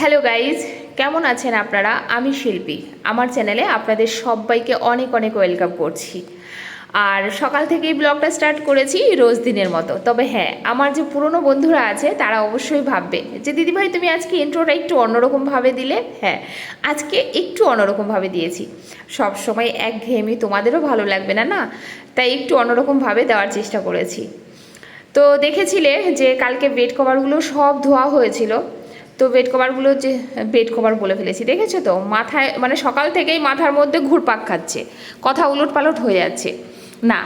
Hello guys কেমন আছেন আপনারা? আমি শিল্পী। আমার চ্যানেলে আপনাদের সবাইকে অনেক অনেক ওয়েলকাম করছি। আর সকাল থেকেই ব্লগটা স্টার্ট করেছি রোজ দিনের মতো। তবে হ্যাঁ আমার যে পুরনো বন্ধুরা আছে, তারা অবশ্যই ভাববে যে, দিদিভাই, তুমি আজকে ইন্ট্রোটা একটু অন্যরকমভাবে দিলে? হ্যাঁ আজকে একটু অন্যরকমভাবে দিয়েছি। সব সময় এক ঘেয়েমি তোমাদেরও ভালো লাগবে না না? তাই একটু অন্যরকমভাবে দেওয়ার চেষ্টা করেছি। তো দেখেছিলে যে, কালকে বেড কভারগুলো সব ধোয়া হয়েছিল। তো বেড কভারগুলো যে বেড কভার বলে ফেলেছি, দেখেছ তো? মাথায় মানে সকাল থেকেই মাথার মধ্যে ঘুরপাক খাচ্ছে, কথা উলট পালট হয়ে যাচ্ছে। না,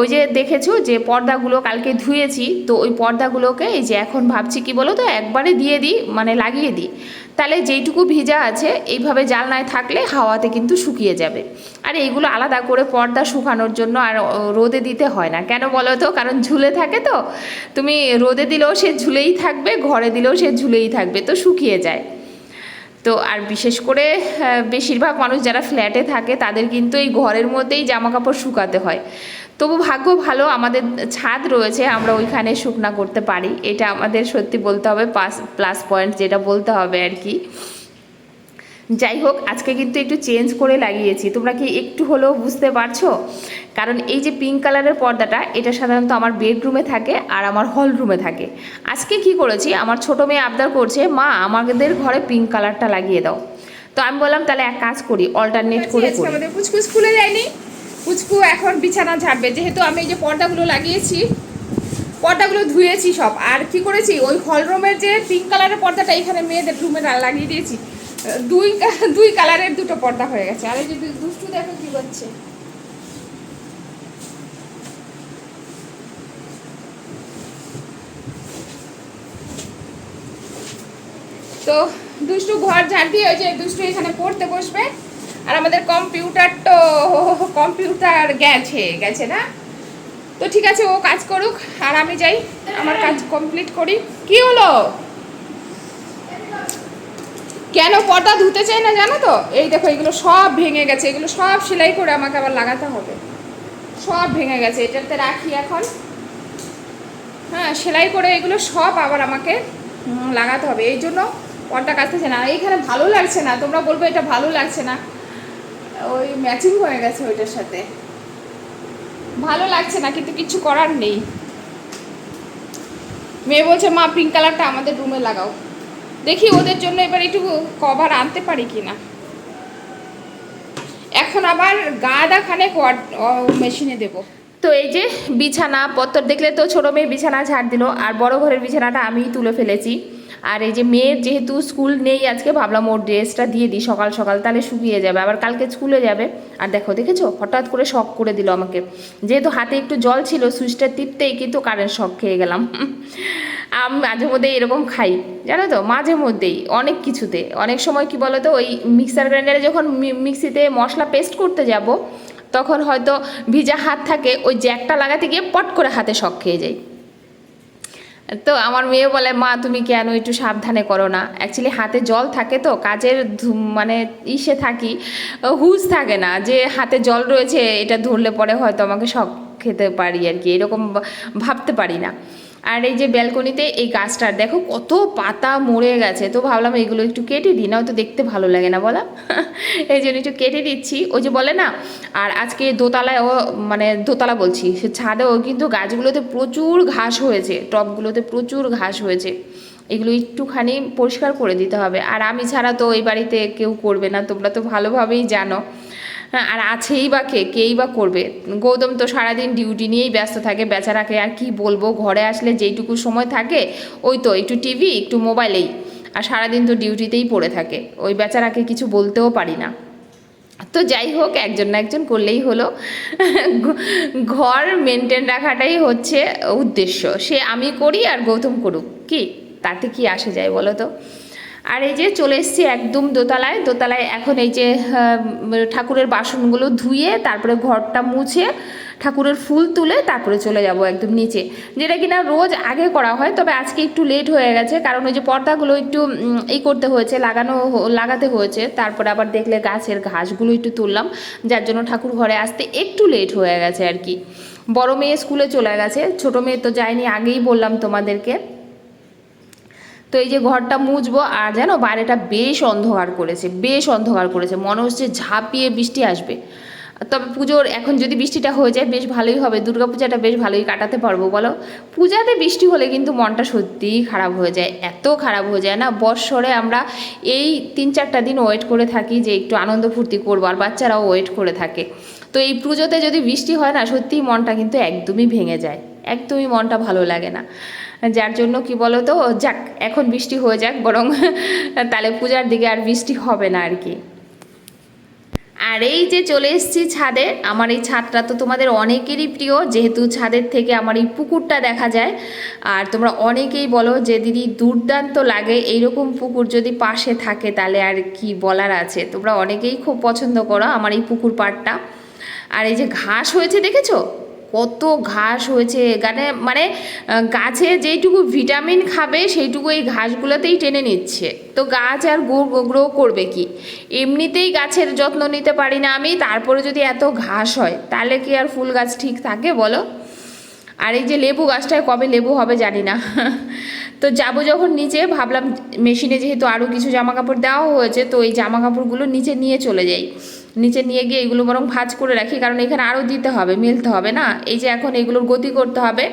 ওই যে দেখেছ যে পর্দাগুলো কালকে ধুয়েছি, তো ওই পর্দাগুলোকে এই যে এখন ভাবছি কি বলো তো, একবারে দিয়ে দিই মানে লাগিয়ে দিই। তাহলে যেইটুকু ভিজা আছে, এইভাবে জালনায় থাকলে হাওয়াতে কিন্তু শুকিয়ে যাবে। আর এইগুলো আলাদা করে পর্দা শুকানোর জন্য আর রোদে দিতে হয় না। কেন বলো তো? কারণ ঝুলে থাকে তো। তুমি রোদে দিলেও সে ঝুলেই থাকবে, ঘরে দিলেও সে ঝুলেই থাকবে, তো শুকিয়ে যায়। তো আর বিশেষ করে বেশিরভাগ মানুষ যারা ফ্ল্যাটে থাকে, তাদের কিন্তু এই ঘরের মধ্যেই জামা কাপড় শুকাতে হয়। তবু ভাগ্য ভালো, আমাদের ছাদ রয়েছে, আমরা ওইখানে শুকনা করতে পারি। এটা আমাদের সত্যি বলতে হবে প্লাস পয়েন্ট যেটা বলতে হবে আর কি। যাই হোক আজকে কিন্তু একটু চেঞ্জ করে লাগিয়েছি। তোমরা কি একটু হলেও বুঝতে পারছ? কারণ এই যে পিঙ্ক কালারের পর্দাটা এটা সাধারণত আমার বেডরুমে থাকে আর আমার হল রুমে থাকে। আজকে কি করেছি? আমার ছোট মেয়ে আবদার করছে মা আমাদের ঘরে পিঙ্ক কালারটা লাগিয়ে দাও। তো আমি বললাম তাহলে এক কাজ করি অল্টারনেট করে করি। আমাদের পুচকু স্কুলে যায়নি। পুচকু এখন বিছানা ঝাড়বে। যেহেতু আমি এই যে পর্দাগুলো লাগিয়েছি পর্দাগুলো ধুয়েছি সব। আর কি করেছি? ওই হল রুমের যে পিঙ্ক কালারের পর্দাটা এখানে মেয়েদের রুমে লাগিয়ে দিয়েছি। দুই দুই কালারের দুটো পর্দা হয়ে গেছে। আর এই যে দুষ্টু দেখো কি করছে। তো দুষ্টু ঘর ঝাড় দিয়ে ওই যে দুষ্টু এখানে পড়তে বসবে। আর আমাদের কম্পিউটার তো কম্পিউটার গেছে গেছে না? তো ঠিক আছে, ও কাজ করুক, আর আমি যাই, আমার কাজ কমপ্লিট করি। কি হলো? কেন পর্দা ধুতে চাই না জানো তো? এই দেখো, এগুলো সব ভেঙে গেছে, এগুলো সব সেলাই করে আমাকে আবার লাগাতে হবে। সব ভেঙে গেছে, এটাতে রাখি এখন। হ্যাঁ সেলাই করে এগুলো সব আবার আমাকে লাগাতে হবে। এই জন্য পর্দা কাটতেছে না। এইখানে ভালো লাগছে না, তোমরা বলবে এটা ভালো লাগছে না। ওই ম্যাচিং হয়ে গেছে ওইটার সাথে। ভালো লাগছে না, কিন্তু কিছু করার নেই। মেয়ে বলছে, মা পিঙ্ক কালারটা আমাদের রুমে লাগাও। দেখি ওদের জন্য এবার একটু কভার আনতে পারি কি না এখন আবার গাদা খানে মেশিনে দেবো। তো এই যে বিছানা, পত্তর দেখলে তো ছোটো মেয়ে বিছানা ঝাড় দিল, আর বড় ঘরের বিছানাটা আমি তুলে ফেলেছি। আর এই যে মেয়ের যেহেতু স্কুল নেই আজকে, ভাবলাম ওর ড্রেসটা দিয়ে দিই, সকাল সকাল তাহলে শুকিয়ে যাবে। আবার কালকে স্কুলে যাবে। আর দেখো, দেখেছ? হঠাৎ করে শখ করে দিল আমাকে। যেহেতু হাতে একটু জল ছিল, সুইচটা টিপতেই কিন্তু কারেন্ট শখ খেয়ে গেলাম। আমি, মাঝে মধ্যে এরকম খাই, জানো তো? মাঝে মধ্যেই, অনেক কিছুতে। অনেক সময় কি বলো তো ওই মিক্সার গ্রাইন্ডারে যখন মিক্সিতে মশলা পেস্ট করতে যাব, তখন হয়তো ভিজা হাত থাকে, ওই জ্যাকটা লাগাতে গিয়ে পট করে হাতে শখ খেয়ে যাই তো আমার মেয়ে বলে, মা, তুমি কেন একটু সাবধানে করো না? অ্যাকচুয়ালি হাতে জল থাকে তো, কাজের মানে ইসে থাকি হুজ থাকে না যে হাতে জল রয়েছে, এটা ধরলে পরে হয়তো আমাকে শখ খেতে পারি আর কি, এরকম ভাবতে পারি না। আর এই যে ব্যালকনিতে এই গাছটার দেখো কত পাতা মরে গেছে। তো ভাবলাম এগুলো একটু কেটে দিই না তো দেখতে ভালো লাগে না, বলা। এই জন্য একটু কেটে দিচ্ছি। ওই যে বলে না, আর আজকে দোতলায় ও মানে দোতলা বলছি, সে ছাদেও কিন্তু গাছগুলোতে প্রচুর ঘাস হয়েছে টবগুলোতে প্রচুর ঘাস হয়েছে। এগুলো একটুখানি পরিষ্কার করে দিতে হবে। আর আমি ছাড়া তো এই বাড়িতে কেউ করবে না, তোমরা তো ভালোভাবেই জানো। হ্যাঁ আর আছেই বা কে? কেই বা করবে? গৌতম তো সারাদিন ডিউটি নিয়েই ব্যস্ত থাকে, বেচারাকে আর কি বলব? ঘরে আসলে যেইটুকু সময় থাকে, ওই তো একটু টিভি একটু মোবাইলেই। আর সারাদিন তো ডিউটিতেই পড়ে থাকে। ওই বেচারাকে কিছু বলতেও পারি না। তো যাই হোক, একজন না একজন করলেই হলো। ঘর মেনটেন রাখাটাই হচ্ছে উদ্দেশ্য। সে আমি করি আর গৌতম করুক। কি? তাতে কি আসে যায় বলো তো? আর এই যে চলে এসেছি একদম দোতলায়। দোতলায় এখন এই যে ঠাকুরের বাসনগুলো ধুয়ে, তারপরে ঘরটা মুছে, ঠাকুরের ফুল তুলে তারপরে চলে যাব একদম নিচে। যেটা কিনা রোজ আগে করা হয়, তবে আজকে একটু লেট হয়ে গেছে। কারণ ওই যে পর্দাগুলো একটু এই করতে হয়েছে, লাগানো লাগাতে হয়েছে। তারপরে আবার দেখলে গাছের ঘাসগুলো একটু তুললাম। যার জন্য ঠাকুর ঘরে আসতে একটু লেট হয়ে গেছে আর কি। বড় মেয়ে স্কুলে চলে গেছে। ছোট মেয়ে তো যায়নি, আগেই বললাম তোমাদেরকে। তো এই যে ঘরটা মুছবো, আর জানো বাইরেটা বেশ অন্ধকার করেছে, বেশ অন্ধকার করেছে, মনে হচ্ছে ঝাঁপিয়ে বৃষ্টি আসবে। তবে পুজোর এখন যদি বৃষ্টিটা হয়ে যায়, বেশ ভালোই হবে, দুর্গাপূজাটা বেশ ভালোই কাটাতে পারব, বলো? পূজাতে বৃষ্টি হলে কিন্তু মনটা সত্যিই খারাপ হয়ে যায়, এত খারাপ হয়ে যায় না? বৎসরে আমরা এই তিন চারটা দিন ওয়েট করে থাকি যে একটু আনন্দ ফুর্তি করব, আর বাচ্চারাও ওয়েট করে থাকে। তো এই পুজোতে যদি বৃষ্টি হয় না, সত্যিই মনটা কিন্তু একদমই ভেঙে যায়। একদমই মনটা ভালো লাগে না। যার জন্য কি বলো তো যাক, এখন বৃষ্টি হয়ে যাক, বরং তাহলে পূজার দিকে আর বৃষ্টি হবে না আর কি আর এই যে চলে এসেছি ছাদে, আমার এই ছাদটা তো তোমাদের অনেকেরই প্রিয়, যেহেতু ছাদের থেকে আমার এই পুকুরটা দেখা যায়। আর তোমরা অনেকেই বলো যে, দিদি, দুর্দান্ত লাগে, এইরকম পুকুর যদি পাশে থাকে, তাহলে আর কি বলার আছে? তোমরা অনেকেই খুব পছন্দ করো আমার এই পুকুর পাড়টা। আর এই যে ঘাস হয়েছে, দেখেছ? কত ঘাস হয়েছে। গানে মানে গাছে যেইটুকু ভিটামিন খাবে, সেইটুকু এই ঘাসগুলোতেই টেনে নিচ্ছে। তো গাছ আর গ্রো করবে কি? এমনিতেই গাছের যত্ন নিতে পারি না আমি, তারপরে যদি এত ঘাস হয়, তাহলে কি আর ফুল গাছ ঠিক থাকে বলো? আর এই যে লেবু গাছটায় কবে লেবু হবে জানি না। তো যাব যখন নিচে, ভাবলাম মেশিনে যেহেতু আরও কিছু জামা কাপড় দেওয়া হয়েছে, তো এই জামা কাপড়গুলো নিচে নিয়ে চলে যাই। নিচে নিয়ে গিয়ে এগুলো বরং ভাঁজ করে রাখি, কারণ এখানে আরও দিতে হবে, মিলতে হবে না। এই যে এখন এগুলোর গতি করতে হবে,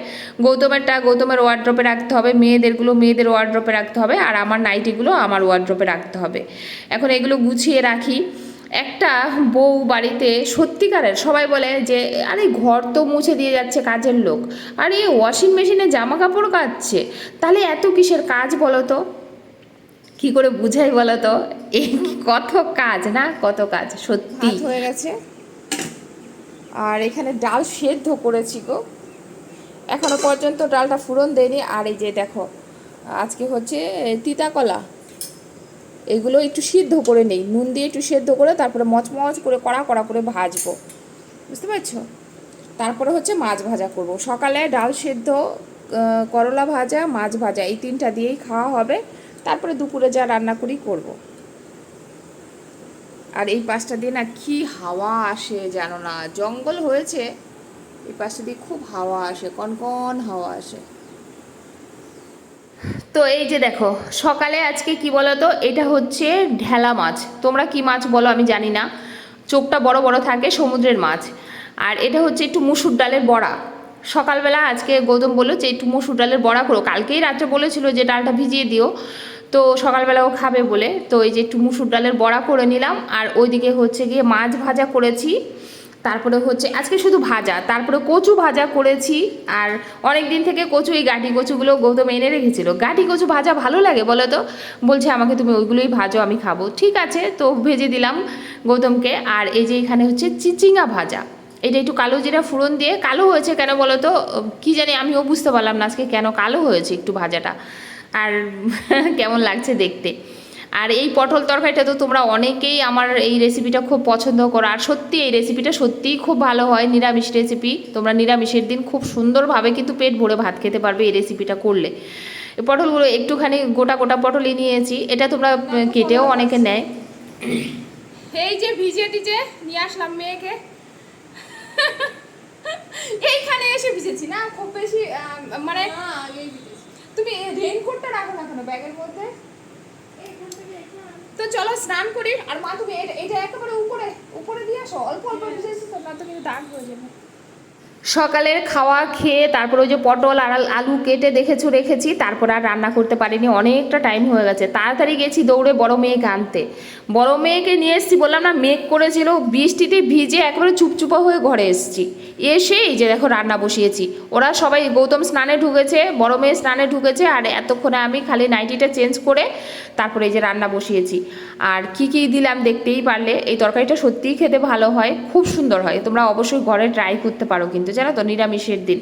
গৌতমেরটা গৌতমের ওয়ার্ড্রপে রাখতে হবে, মেয়েদেরগুলো মেয়েদের ওয়ার্ড্রপে রাখতে হবে, আর আমার নাইটিগুলো আমার ওয়ার্ড্রপে রাখতে হবে। এখন এগুলো গুছিয়ে রাখি। একটা বউ বাড়িতে সত্যিকারের সবাই বলে যে, আরে ঘর তো মুছে দিয়ে যাচ্ছে কাজের লোক। আর এই ওয়াশিং মেশিনে জামা কাপড় কাচ্ছে। তাহলে এত কিসের কাজ বলো তো? কি করে বুঝাই বলো তো? এই কত কাজ, না? কত কাজ, সত্যি। হয়ে গেছে। আর এখানে ডাল সেদ্ধ করেছি গো। এখনও পর্যন্ত ডালটা ফুরন দেয়নি। আর এই যে দেখো, আজকে হচ্ছে তিতা কলা এগুলো একটু সিদ্ধ করে নেই। নুন দিয়ে একটু সেদ্ধ করে তারপরে মচমচ করে কড়া কড়া করে ভাজবো। বুঝতে পারছ? তারপরে হচ্ছে মাছ ভাজা করব। সকালে ডাল সেদ্ধ করলা ভাজা, মাছ ভাজা, এই তিনটা দিয়েই খাওয়া হবে। তারপরে দুপুরে যা রান্না করি করব। আর এই পাশটা দিয়ে না কি হাওয়া আসে জানো না। জঙ্গল হয়েছে, এই পাশটা দিয়ে খুব হাওয়া আসে, কনকন হাওয়া আসে। তো এই যে দেখো, সকালে আজকে কি বলো তো এটা হচ্ছে ঢেলা মাছ। তোমরা কি মাছ বলো আমি জানি না। চোখটা বড় বড় থাকে, সমুদ্রের মাছ। আর এটা হচ্ছে একটু মুসুর ডালের বড়া। সকালবেলা আজকে গৌতম বলল যে, একটু মুসুর ডালের বড়া করো। কালকেই রাত্রে বলেছিল যে, ডালটা ভিজিয়ে দিও। তো সকালবেলা ও খাবে বলে। তো এই যে একটু মুসুর ডালের বড়া করে নিলাম, আর ওইদিকে হচ্ছে গিয়ে মাছ ভাজা করেছি। তারপরে হচ্ছে, আজকে শুধু ভাজা, তারপরে কচু ভাজা করেছি। আর অনেক দিন থেকে কচু, এই গাঁটি কচুগুলো গৌতম এনে রেখেছিল। গাঁটি কচু ভাজা ভালো লাগে বলো তো? বলছে, আমাকে তুমি ওইগুলোই ভাজো, আমি খাব। ঠিক আছে, তো ভেজে দিলাম গৌতমকে। আর এই যে এখানে হচ্ছে চিচিঙ্গা ভাজা। এটা একটু কালো জিরা ফুরন দিয়ে, কালো হয়েছে কেন বলো তো? কী জানি, আমিও বুঝতে পারলাম না আজকে কেন কালো হয়েছে একটু ভাজাটা। আর কেমন লাগছে দেখতে। আর এই পটল তরকারিটা তো তোমরা অনেকেই আমার এই রেসিপিটা খুব পছন্দ করো। আর সত্যি এই রেসিপিটা সত্যিই খুব ভালো হয় নিরামিষ রেসিপি তোমরা নিরামিষের দিন খুব সুন্দরভাবে কিন্তু পেট ভরে ভাত খেতে পারবে এই রেসিপিটা করলে। এই পটলগুলো একটুখানি গোটা গোটা পটলই নিয়েছি। এটা তোমরা কেটেও অনেকে নেয়। এই যে ভিজে টিজে নিয়ে আসলাম মেয়েকে। এইখানে এসে ভিজেছি না? খুব বেশি মানে তুমি রেইনকোটটা ব্যাগের মধ্যে। তো চলো স্নান করি। আর মা তুমি এটা- একেবারে উপরে উপরে দিয়ে আসো। অল্প অল্প ভিজেছি তো না তো কিন্তু দাগ হয়ে যাবে। সকালের খাওয়া খেয়ে তারপর ওই যে পটল আর আলু কেটে দেখেছ, রেখেছি। তারপর আর রান্না করতে পারিনি, অনেকটা টাইম হয়ে গেছে। তাড়াতাড়ি গেছি দৌড়ে বড় মেয়েকে আনতে। বড় মেয়েকে নিয়ে এসেছি, বললাম, না, মেঘ করেছিল, বৃষ্টিতে ভিজে একেবারে চুপচুপা হয়ে ঘরে এসেছি। এসে এই যে দেখো, রান্না বসিয়েছি। ওরা সবাই গৌতম স্নানে ঢুকেছে, বড় মেয়ে স্নানে ঢুকেছে, আর এতক্ষণে আমি খালি নাইটিটা চেঞ্জ করে তারপরে এই যে রান্না বসিয়েছি। আর কি কি দিলাম দেখতেই পারলে, এই তরকারিটা সত্যিই খেতে ভালো হয়, খুব সুন্দর হয়। তোমরা অবশ্যই ঘরে ট্রাই করতে পারো, কিন্তু জানো তো, নিরামিষের দিন।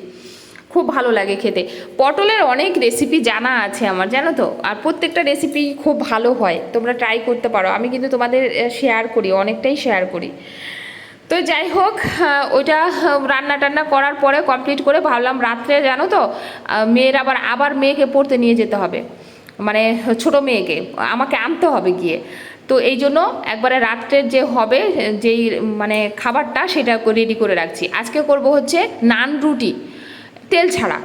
খুব ভালো লাগে খেতে। পটলের অনেক রেসিপি জানা আছে আমার, জানো তো? আর প্রত্যেকটা রেসিপি খুব ভালো হয়, তোমরা ট্রাই করতে পারো। আমি কিন্তু তোমাদের শেয়ার করি, অনেকটাই শেয়ার করি। তো যাই হোক ওইটা রান্না টান্না করার পরে কমপ্লিট করে ভাবলাম রাত্রে, জানো তো মেয়ের আবার আবার মেয়েকে পড়তে নিয়ে যেতে হবে। মানে ছোট মেয়েকে, আমাকে আনতে হবে গিয়ে। তো এই জন্য একবারে রাত্রের যে হবে, যেই মানে খাবারটা সেটা রেডি করে রাখছি। আজকে করব হচ্ছে নান রুটি, তেল ছাড়া।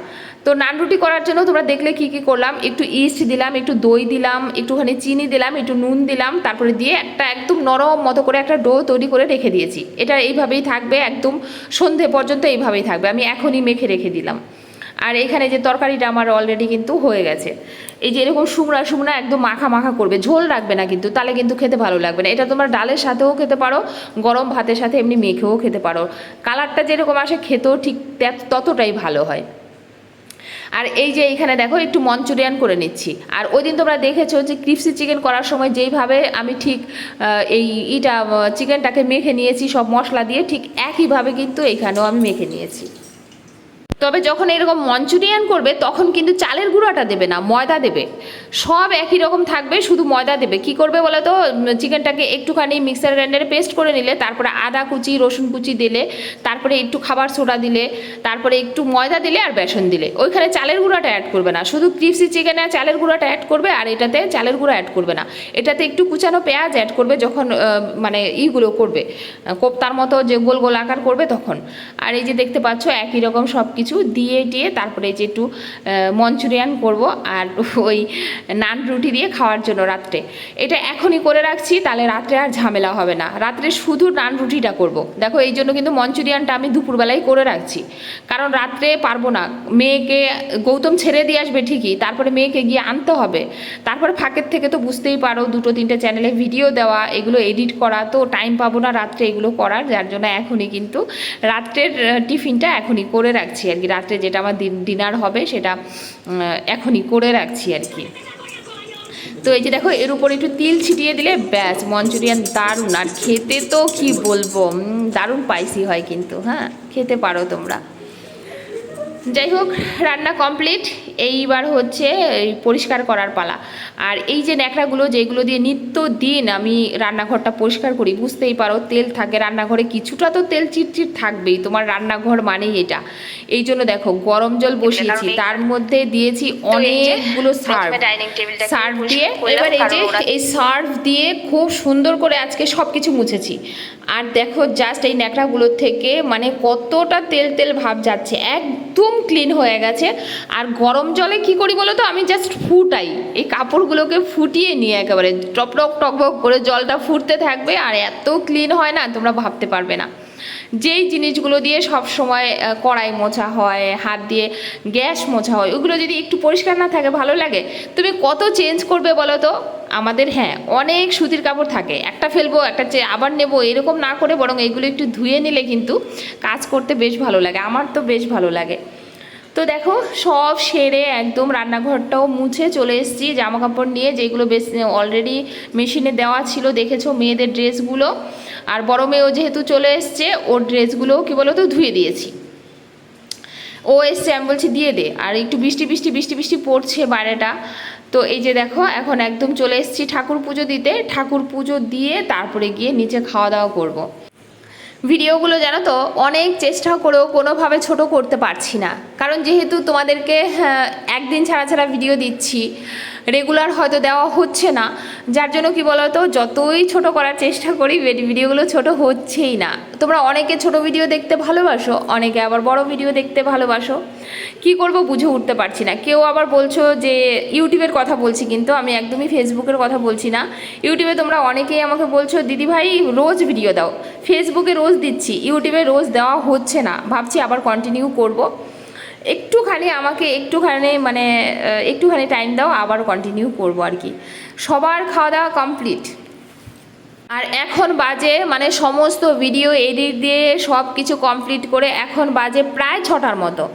তো নান রুটি করার জন্য তোমরা দেখলে কি কি করলাম, একটু ইস্ট দিলাম, একটু দই দিলাম, একটুখানি চিনি দিলাম, একটু নুন দিলাম, তারপরে দিয়ে একটা একদম নরম মতো করে একটা ডো তৈরি করে রেখে দিয়েছি। এটা এইভাবেই থাকবে, একদম সন্ধে পর্যন্ত এইভাবেই থাকবে। আমি এখনই মেখে রেখে দিলাম। আর এখানে যে তরকারিটা আমার অলরেডি কিন্তু হয়ে গেছে। এই যে এরকম শুকনা শুকনা একদম মাখা মাখা করবে, ঝোল রাখবে না কিন্তু, তাহলে কিন্তু খেতে ভালো লাগবে না। এটা তোমরা ডালের সাথেও খেতে পারো, গরম ভাতের সাথে এমনি মেখেও খেতে পারো। কালারটা যেরকম আসে, খেতেও ঠিক ততটাই ভালো হয়। আর এই যে এইখানে দেখো, একটু মঞ্চুরিয়ান করে নিচ্ছি। আর ওই দিন তোমরা দেখেছ যে ক্রিপসি চিকেন করার সময় যেইভাবে আমি ঠিক এই ইটা চিকেনটাকে মেখে নিয়েছি, সব মশলা দিয়ে, ঠিক একইভাবে কিন্তু এইখানেও আমি মেখে নিয়েছি। তবে যখন এরকম মঞ্চুরিয়ান করবে, তখন কিন্তু চালের গুঁড়াটা দেবে না, ময়দা দেবে। সব একই রকম থাকবে, শুধু ময়দা দেবে। কি করবে বলো তো চিকেনটাকে একটুখানি মিক্সার গ্রাইন্ডারে পেস্ট করে নিলে, তারপরে আদা কুচি, রসুন কুচি দিলে, তারপরে একটু খাবার সোডা দিলে, তারপরে একটু ময়দা দিলে আর বেসন দিলে। ওইখানে চালের গুঁড়াটা অ্যাড করবে না। শুধু ক্রিপসি চিকেনে চালের গুঁড়াটা অ্যাড করবে, আর এটাতে চালের গুঁড়া অ্যাড করবে না। এটাতে একটু কুচানো পেঁয়াজ অ্যাড করবে যখন মানে ইগুলো করবে। কোপ্তার মতো যে গোল গোল আকার করবে তখন। আর এই যে দেখতে পাচ্ছ, একই রকম সব কিছু দিয়ে টিয়ে তারপরে যে একটু মঞ্চুরিয়ান করব আর ওই নান রুটি দিয়ে খাওয়ার জন্য রাত্রে। এটা এখনই করে রাখছি, তাহলে রাত্রে আর ঝামেলা হবে না। রাত্রে শুধু নান রুটিটা করব। দেখো, এই জন্য কিন্তু মঞ্চুরিয়ানটা আমি দুপুরবেলায় করে রাখছি। কারণ রাত্রে পারব না। মেয়েকে গৌতম ছেড়ে দিয়ে আসবে ঠিকই, তারপরে মেয়েকে গিয়ে আনতে হবে। তারপরে ফাঁকের থেকে তো বুঝতেই পারো, দুটো তিনটে চ্যানেলে ভিডিও দেওয়া, এগুলো এডিট করা, তো টাইম পাবো না রাত্রে এগুলো করার। যার জন্য এখনই কিন্তু রাত্রের টিফিনটা এখনই করে রাখছি রাত্রে যেটা আমার ডিনার হবে সেটা এখনই করে রাখছি আর কি। তো এই যে দেখো, এর উপর একটু তিল ছিটিয়ে দিলে ব্যাস, মঞ্চুরিয়ান দারুণ। আর খেতে তো কি বলব দারুণ পাইসি হয় কিন্তু হ্যাঁ? খেতে পারো তোমরা। যাই হোক রান্না কমপ্লিট এইবার হচ্ছে এই পরিষ্কার করার পালা। আর এই যে ন্যাকড়াগুলো যেগুলো দিয়ে নিত্য দিন আমি রান্নাঘরটা পরিষ্কার করি বুঝতেই পারো তেল থাকে রান্নাঘরে কিছুটা তো তেল চিটচিট থাকবেই তোমার রান্নাঘর মানেই এটা। এই জন্য দেখো গরম জল বসিয়েছি তার মধ্যে দিয়েছি অনেকগুলো সার্ভ সার্ভ দিয়ে এবার এই যে এই সার্ভ দিয়ে খুব সুন্দর করে আজকে সব কিছু মুছেছি। আর দেখো জাস্ট এই ন্যাকড়াগুলোর থেকে মানে কতটা তেল তেল ভাব যাচ্ছে একদম ক্লিন হয়ে গেছে। আর গরম জলে কি করি বলো তো আমি জাস্ট ফুটাই। এই কাপড়গুলোকে ফুটিয়ে নিয়ে একেবারে টপ টপ টকবক করে জলটা ফুটতে থাকবে আর এত ক্লিন হয় না, তোমরা ভাবতে পারবে না। যেই জিনিসগুলো দিয়ে সব সময় কড়াই মোছা হয়, হাত দিয়ে গ্যাস মোছা হয়, ওগুলো যদি একটু পরিষ্কার না থাকে, ভালো লাগে। তুমি কত চেঞ্জ করবে বলো তো আমাদের হ্যাঁ অনেক সুতির কাপড় থাকে। একটা ফেলব, একটা চে- আবার নেব, এরকম না করে বরং এগুলো একটু ধুয়ে নিলে কিন্তু কাজ করতে বেশ ভালো লাগে। আমার তো বেশ ভালো লাগে। তো দেখো, সব সেরে একদম রান্নাঘরটাও মুছে চলে এসেছি। জামা কাপড় নিয়ে যেগুলো বেশ অলরেডি মেশিনে দেওয়া ছিল, দেখেছ মেয়েদের ড্রেসগুলো আর বড় মেয়েও যেহেতু চলে এসছে, ওর ড্রেসগুলোও কী বলো তো ধুয়ে দিয়েছি। ও এসছে, আমি বলছি দিয়ে দে। আর একটু বৃষ্টি বৃষ্টি বৃষ্টি বৃষ্টি পড়ছে বাইরেটা। তো এই যে দেখো, এখন একদম চলে এসেছি ঠাকুর পুজো দিতে। ঠাকুর পুজো দিয়ে তারপরে গিয়ে নিচে খাওয়া দাওয়া করব। ভিডিওগুলো জানো তো অনেক চেষ্টা করেও কোনোভাবে ছোট করতে পারছি না। কারণ যেহেতু তোমাদেরকে হ্যাঁ, একদিন ছাড়া ছাড়া ভিডিও দিচ্ছি রেগুলার হয়তো দেওয়া হচ্ছে না। যার জন্য কি বলো তো যতই ছোট করার চেষ্টা করি ভিডিওগুলো ছোট হচ্ছেই না। তোমরা অনেকে ছোট ভিডিও দেখতে ভালোবাসো, অনেকে আবার বড় ভিডিও দেখতে ভালোবাসো। কি করব বুঝে উঠতে পারছি না। কেউ আবার বলছো যে, ইউটিউবের কথা বলছি কিন্তু আমি একদমই ফেসবুকের কথা বলছি না। ইউটিউবে তোমরা অনেকেই আমাকে বলছো, দিদি ভাই, রোজ ভিডিও দাও। ফেসবুকে রোজ দিচ্ছি, ইউটিউবে রোজ দেওয়া হচ্ছে না। ভাবছি আবার কন্টিনিউ করব। একটুখানি আমাকে একটুখানি মানে একটুখানি টাইম দাও আবার কন্টিনিউ করব আর কি। সবার খাওয়া দাওয়া কমপ্লিট আর এখন বাজে মানে সমস্ত ভিডিও এডিট দিয়ে সব কিছু কমপ্লিট করে এখন বাজে প্রায় ছটার মতো।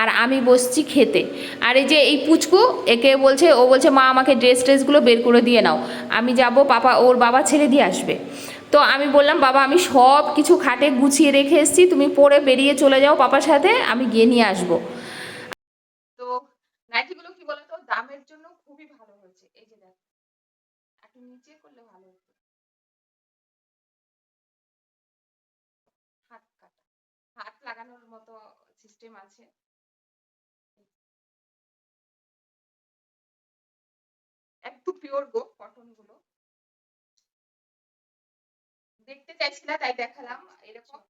আর আমি বসছি খেতে। আর এই যে এই পুচকু, একে বলছে, ও বলছে, মা, আমাকে ড্রেস ট্রেসগুলো বের করে দিয়ে নাও। আমি যাব, পাপা, ওর বাবা ছেড়ে দিয়ে আসবে। তো আমি বললাম, বাবা, আমি সব কিছু খাটে গুছিয়ে রেখে এসেছি, তুমি পরে বেরিয়ে চলে যাও পাপার সাথে, আমি গিয়ে নিয়ে আসব। তো নাইটিগুলো কি বলতো, দামের জন্য খুবই ভালো হয়েছে। এই যে দেখো, একটু নিচে করলে ভালো হতো। হাত কাটা, হাত লাগানোর মতো সিস্টেম আছে। একটু পিওর গো কটনগুলো। দেখতে চাইছি না, তাই দেখালাম। এরকম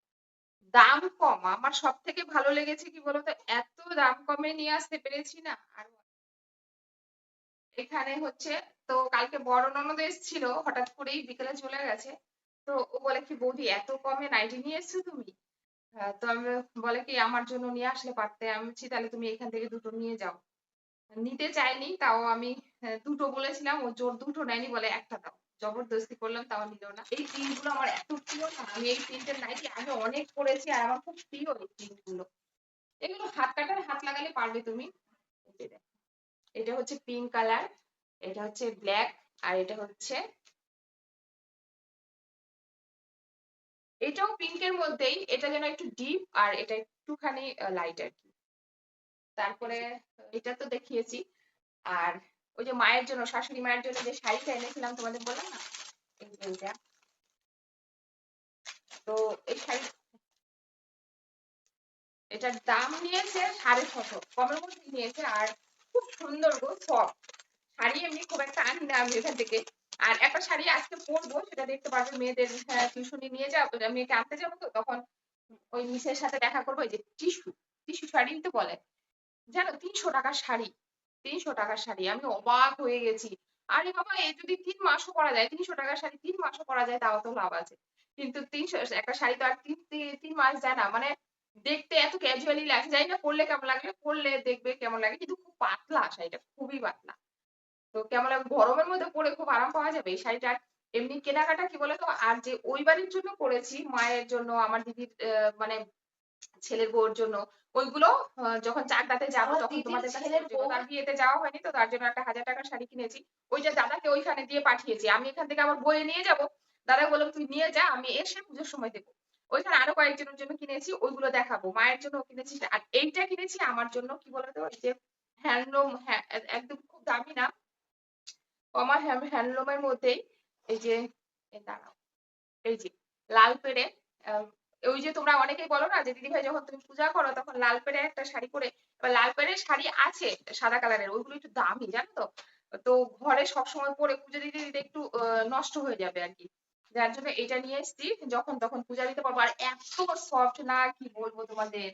দাম কম। আমার সব থেকে ভালো লেগেছে কি বলতো? এত দাম কমে নিয়ে আসতে পেরেছি না। আর এখানে হচ্ছে, তো কালকে বড় ননদ এসেছিল, হঠাৎ করেই বিকেলে চলে গেছে। তো ও বলে, কি বৌদি, এত কমে নাইটি নিয়ে এসছো তুমি? তো আমি বলে কি, আমার জন্য নিয়ে আসলে পারতে। আমি তাহলে তুমি এখান থেকে দুটো নিয়ে যাও। নিতে চাইনি, তাও আমি দুটো বলেছিলাম, ও জোর দুটো নেয়নি বলে একটা দাও। জবরদস্তি করলাম, তাও নিল না। এই প্রিন্টগুলো আমার এত প্রিয় না, আমি এই প্রিন্টের নাইটি আগে অনেক পরেছি, আর আমার খুব প্রিয় এই প্রিন্টগুলো এগুলো হাত কাটার, হাত লাগালে পারবে তুমি। এটা হচ্ছে পিঙ্ক কালার এটা হচ্ছে ব্ল্যাক আর এটা হচ্ছে এটাও পিঙ্কের মধ্যেই, এটা যেন একটু ডিপ আর এটা একটুখানি লাইট আর কি তারপরে এটা তো দেখিয়েছি। আর ওই যে মায়ের জন্য, শাশুড়ি মায়ের জন্য যে শাড়িটা এনেছিলাম, তোমাদের বললাম না? এইটা। তো এই শাড়ি এটার দাম নিয়েছে সাড়ে ছশো। কমের মধ্যে নিয়েছে, আর খুব সুন্দর গো সফট শাড়ি এমনি খুব একটা আনি না আমি এখান থেকে। আর একটা শাড়ি আজকে পরবো, সেটা দেখতে পারবে মেয়েদের টিউশনি নিয়ে যাব মেয়েকে আনতে যাব তো, তখন ওই মিসের সাথে দেখা করব এই যে টিস্যু। টিস্যু শাড়ি তো বলে। জানো তিনশো টাকার শাড়ি, তিনশো টাকার শাড়ি, আমি অবাক হয়ে গেছি। আরে বাবা, এ যদি তিন মাসও পরা যায়, তিনশো টাকার শাড়ি তিন মাসও পরা যায়, তাও তো লাভ আছে। কিন্তু তিনশো, একটা শাড়ি তো আর তিন, তিন- মাস যায় না। মানে দেখতে এত ক্যাজুয়ালি লাগে যাই না পরলে কেমন লাগবে পরলে দেখবে কেমন লাগে, কিন্তু খুব পাতলা শাড়িটা, খুবই পাতলা। তো কেমন লাগবে গরমের মধ্যে পরে খুব আরাম পাওয়া যাবে? এই শাড়িটার এমনি কেনাকাটা কি বলতো? আর যে ওই বাড়ির জন্য করেছি মায়ের জন্য, আমার দিদির মানে ছেলের বউর জন্য। ওইগুলো যখন চাকদাতে যাব তখন তোমাদের কাছে? তার বিয়েতে যাওয়া হয়নি তো তার জন্য একটা হাজার টাকার শাড়ি কিনেছি। ওইটা দাদাকে ওইখানে দিয়ে পাঠিয়েছি। আমি এখান থেকে আমার বইয়ে নিয়ে যাব? দাদা বলল তুই নিয়ে যা আমি এসে পুজোর সময় দেবো। ওইখানে আরও কয়েকজনের জন্য কিনেছি ওইগুলো দেখাবো। মায়ের জন্য কিনেছি আর এইটা কিনেছি আমার জন্য কি বলতো যে হ্যান্ডলুম একদম খুব দামি না। আমার হ্যান্ডলুমের মধ্যেই এই যে দাঁড়াও এই যে লাল পেড়ে ওই যে তোমরা অনেকেই বলো না যে দিদি ভাই যখন তুমি পূজা করো তখন লাল পেড়ে একটা শাড়ি পরে, এবার লাল পেড়ে শাড়ি আছে সাদা কালারের, ওইগুলো একটু দামি, জানো তো? তো ঘরে সবসময় পরে পুজো দিতে দিতে একটু নষ্ট হয়ে যাবে আর কি। যার জন্য এটা নিয়ে এসেছি, যখন তখন পূজা দিতে পারব। আর এত সফট না, কি বলব তোমাদের?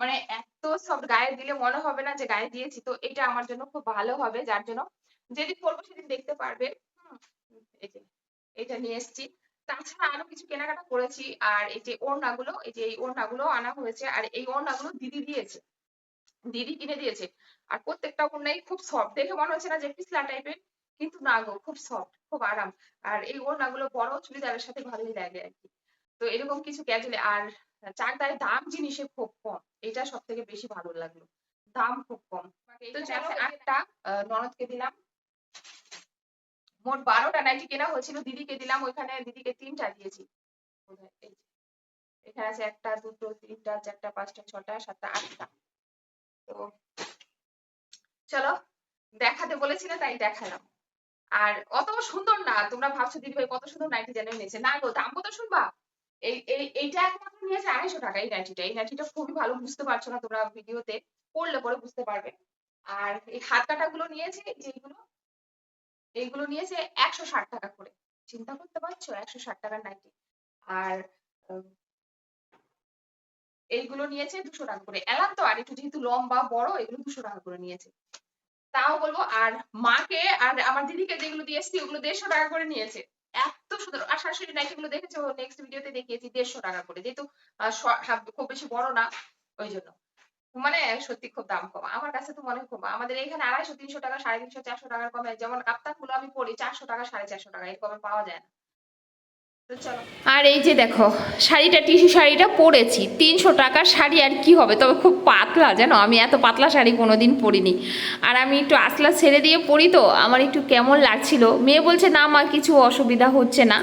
মানে এত সফট গায়ে দিলে মনে হবে না যে গায়ে দিয়েছি, তো এটা আমার জন্য খুব ভালো হবে। যার জন্য যেদিন পরবো সেদিন দেখতে পারবে। এটা নিয়ে এসেছি। তাছাড়া আরও কিছু কেনাকাটা করেছি আর এই যে ওড়নাগুলো এই যে এই ওড়নাগুলো আনা হয়েছে আর এই ওড়নাগুলো দিদি দিয়েছে। দিদি কিনে দিয়েছে। আর প্রত্যেকটা ওড়নাই খুব সফট দেখে মনে হচ্ছে না যে পিছলা টাইপের কিন্তু না গো খুব সফট খুব আরাম। আর এই ওড়নাগুলো বড় চুড়িদারের সাথে ভালোই লাগে আর কি। তো এরকম কিছু ক্যাজুয়ালি আর চাকদায় দাম জিনিসে খুব কম। এটা সব থেকে বেশি ভালো লাগল। দাম খুব কম। তো একটা আহ, ননদকে দিলাম। মোট বারোটা নাইটি কেনা হয়েছিল। দিদিকে দিলাম, ওইখানে দিদিকে তিনটা দিয়েছি। এখানে আছে একটা, দুটো, তিনটা, চারটা, পাঁচটা, ছটা, সাতটা, আটটা। তো চলো, দেখাতে বলেছি না, তাই দেখালাম। আর অত সুন্দর না, তোমরা ভাবছ, দিদি ভাই, কত সুন্দর নাইটি যেন নিয়েছে না গো, দাম কত শুনবা? এই এই, এইটা একমাত্র নিয়েছে আড়াইশো টাকা, এই নাইটিটা। এই নাইটিটা খুবই ভালো, বুঝতে পারছ না তোমরা ভিডিওতে, পড়লে পরে বুঝতে পারবে। আর এই হাত কাটা গুলো নিয়েছে এই যে এইগুলো নিয়েছে একশো ষাট টাকা করে। চিন্তা করতে পারছ? একশো ষাট টাকার নাইটি। আর এইগুলো নিয়েছে দুশো টাকা করে। এলাম তো, আর একটু যেহেতু লম্বা, বড়, এগুলো দুশো টাকা করে নিয়েছে। তাও বলব, আর মাকে, আর আমার দিদিকে যেগুলো দিয়ে এসেছি, ওগুলো দেড়শো টাকা করে নিয়েছে। এত সুন্দর। আর শাশুড়ি নাইটি গুলো দেখেছ নেক্সট ভিডিওতে দেখিয়েছি, দেড়শো টাকা করে। যেহেতু খুব বেশি বড় না, ওই জন্য। মানে সত্যি খুব দাম কম। আমার কাছে তো মনে কম আমাদের এখানে আড়াইশো, তিনশো টাকা, সাড়ে তিনশো, চারশো টাকার কমে, যেমন কাপ্তানগুলো আমি পড়ি, চারশো টাকা, সাড়ে চারশো টাকা, এর কমে পাওয়া যায় না। আর এই যে দেখো, শাড়িটা, টিস্যু শাড়িটা পরেছি, তিনশো টাকার শাড়ি আর কি হবে? তবে খুব পাতলা, জানো? আমি এত পাতলা শাড়ি কোনোদিন পরিনি। আর আমি একটু আসলা ছেড়ে দিয়ে পরি তো, আমার একটু কেমন লাগছিল। মেয়ে বলছে, না মা, কিছু অসুবিধা হচ্ছে না।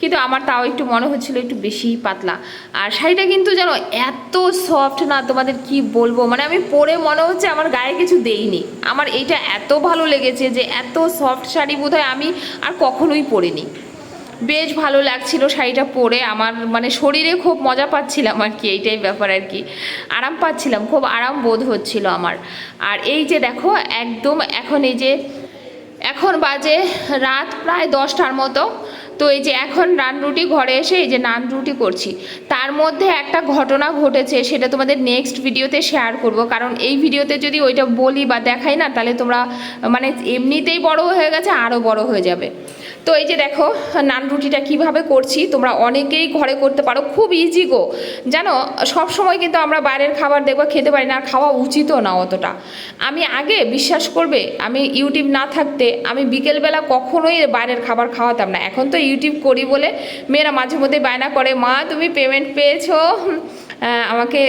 কিন্তু আমার তাও একটু মনে হচ্ছিল একটু বেশিই পাতলা। আর শাড়িটা কিন্তু যেন এত সফট না, তোমাদের কি বলব? মানে আমি পরে মনে হচ্ছে আমার গায়ে কিছু দেইনি। আমার এইটা এত ভালো লেগেছে যে এত সফট শাড়ি বোধহয় আমি আর কখনোই পরিনি। বেশ ভালো লাগছিল শাড়িটা পরে, আমার মানে শরীরে খুব মজা পাচ্ছিলাম আর কি, এইটাই ব্যাপার আর কি। আরাম পাচ্ছিলাম, খুব আরাম বোধ হচ্ছিল আমার। আর এই যে দেখো, একদম এখন এই যে, এখন বাজে রাত প্রায় দশটার মতো। তো এই যে এখন নান রুটি ঘরে এসে এই যে নান রুটি করছি, তার মধ্যে একটা ঘটনা ঘটেছে সেটা তোমাদের নেক্সট ভিডিওতে শেয়ার করব। কারণ এই ভিডিওতে যদি ওইটা বলি বা দেখাই না, তাহলে তোমরা মানে এমনিতেই বড় হয়ে গেছে আরও বড় হয়ে যাবে। তো এই যে দেখো, নান রুটিটা কীভাবে করছি, তোমরা অনেকেই ঘরে করতে পারো, খুব ইজি গো। জানো, সব সময় কিন্তু আমরা বাইরের খাবার দেখব খেতে পারি না, আর খাওয়া উচিতও না অতটা। আমি আগে বিশ্বাস করবে, আমি ইউটিউব না থাকতে, আমি বিকেলবেলা কখনোই বাইরের খাবার খাওয়াতাম না। এখন তো ইউটিউব করি বলে মেয়েরা মাঝে মধ্যে বায়না করে, মা, তুমি পেমেন্ট পেয়েছ? আমাকে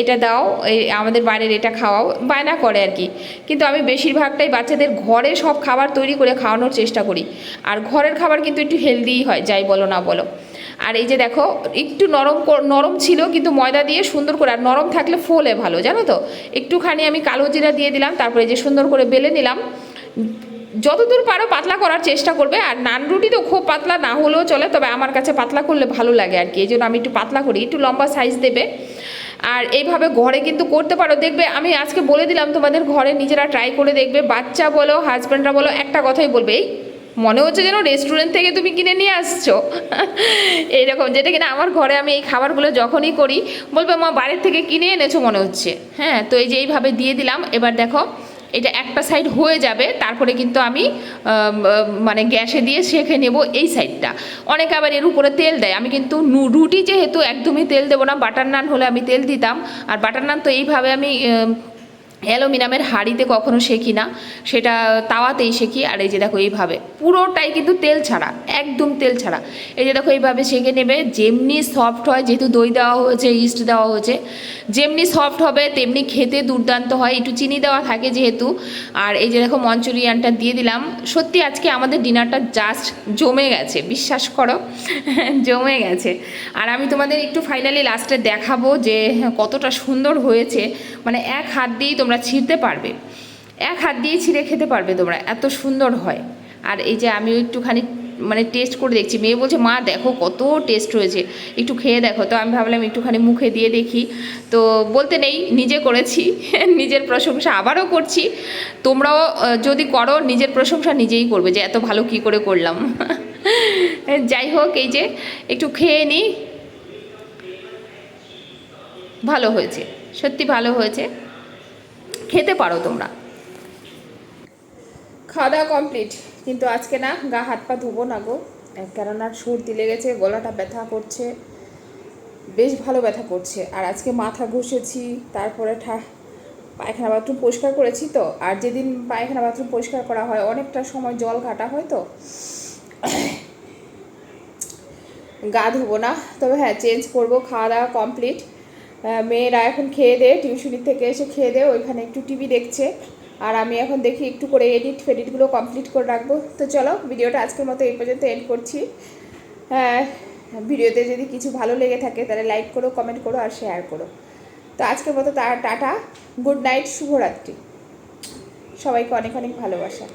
এটা দাও, এই আমাদের বাইরের এটা খাওয়াও, বায়না করে আর কি। কিন্তু আমি বেশিরভাগটাই বাচ্চাদের ঘরে সব খাবার তৈরি করে খাওয়ানোর চেষ্টা করি। আর ঘরের খাবার কিন্তু একটু হেলদিই হয়, যাই বলো না বলো। আর এই যে দেখো, একটু নরম নরম ছিল, কিন্তু ময়দা দিয়ে সুন্দর করে, আর নরম থাকলে ফোলে ভালো, জানো তো? একটুখানি আমি কালো জিরা দিয়ে দিলাম, তারপরে যে সুন্দর করে বেলে নিলাম। যতদূর পারো পাতলা করার চেষ্টা করবে, আর নান রুটি তো খুব পাতলা, না হলেও চলে, তবে আমার কাছে পাতলা করলে ভালো লাগে আর কি, এই জন্য আমি একটু পাতলা করি, একটু লম্বা সাইজ দেবে। আর এইভাবে ঘরে কিন্তু করতে পারো, দেখবে আমি আজকে বলে দিলাম তোমাদের ঘরে নিজেরা ট্রাই করে দেখবে, বাচ্চা বলো হাজব্যান্ডরা বলো, একটা কথাই বলবে, এই মনে হচ্ছে যেন রেস্টুরেন্ট থেকে তুমি কিনে নিয়ে আসছো। এইরকম, যেটা কিনা আমার ঘরে আমি এই খাবারগুলো যখনই করি, বলবে, মা বাইরের থেকে কিনে এনেছো, মনে হচ্ছে। হ্যাঁ তো এই যে এইভাবে দিয়ে দিলাম, এবার দেখো এটা একটা সাইড হয়ে যাবে তারপরে কিন্তু আমি মানে গ্যাসে দিয়ে সেঁকে নেব এই সাইডটা অনেকে আবার এর উপরে তেল দেয়। আমি কিন্তু রুটি যেহেতু একদমই তেল দেবো না বাটার নান হলে আমি তেল দিতাম। আর বাটার নান তো এইভাবে আম, অ্যালুমিনিয়ামের হাঁড়িতে কখনো শেখি না, সেটা তাওয়াতেই শেখি আর এই যে দেখো এইভাবে। পুরোটাই কিন্তু তেল ছাড়া, একদম তেল ছাড়া। এই যে দেখো এইভাবে সেঁকে নেবে, যেমনি সফট হয়, যেহেতু দই দেওয়া হয়েছে ইস্ট দেওয়া হয়েছে, যেমনি সফট হবে, তেমনি খেতে দুর্দান্ত হয়। একটু চিনি দেওয়া থাকে যেহেতু। আর এই যে দেখো মঞ্চুরিয়ানটা দিয়ে দিলাম। সত্যি আজকে আমাদের ডিনারটা জাস্ট জমে গেছে, বিশ্বাস করো, জমে গেছে। আর আমি তোমাদের একটু ফাইনালি লাস্টে দেখাবো যে কতটা সুন্দর হয়েছে। মানে এক হাত দিয়েই তোমরা ছিঁড়তে পারবে। এক হাত দিয়ে ছিঁড়ে খেতে পারবে তোমরা, এত সুন্দর হয়। আর এই যে আমিও একটুখানি মানে টেস্ট করে দেখছি, মেয়ে বলছে, মা, দেখো কত টেস্ট হয়েছে, একটু খেয়ে দেখো। তো আমি ভাবলাম একটুখানি মুখে দিয়ে দেখি। তো বলতে নেই, নিজে করেছি, নিজের প্রশংসা আবারও করছি। তোমরাও যদি করো, নিজের প্রশংসা নিজেই করবে যে, এত ভালো কি করে করলাম? যাই হোক, এই যে একটু খেয়ে নিই ভালো হয়েছে, সত্যি ভালো হয়েছে। খেতে পারো তোমরা। খাওয়া দাওয়া কমপ্লিট কিন্তু আজকে না গা হাত পা ধুবো না গো। কেননা সর্দি লেগেছে, গলাটা ব্যথা করছে, বেশ ভালো ব্যথা করছে। আর আজকে মাথা ঘষেছি, তারপরে ঠা, পায়খানা বাথরুম পরিষ্কার করেছি তো। আর যেদিন পায়খানা বাথরুম পরিষ্কার করা হয়, অনেকটা সময় জল ঘাটা হয় তো। গা ধুবো না। তবে হ্যাঁ চেঞ্জ করব, খাওয়া দাওয়া কমপ্লিট মেয়েরা এখন খেয়ে দে টিউশনি থেকে এসে খেয়ে দে, ওইখানে একটু টিভি দেখছে। আর আমি এখন দেখি একটু করে এডিট ফেডিটগুলো কমপ্লিট করে রাখব। তো চলো, ভিডিওটা আজকের মতো এই পর্যন্ত এন্ড করছি। ভিডিওতে যদি কিছু ভালো লেগে থাকে, তাহলে লাইক করো কমেন্ট করো আর শেয়ার করো। তো আজকের মতো তা টাটা গুড নাইট শুভরাত্রি। সবাইকে অনেক অনেক ভালোবাসা।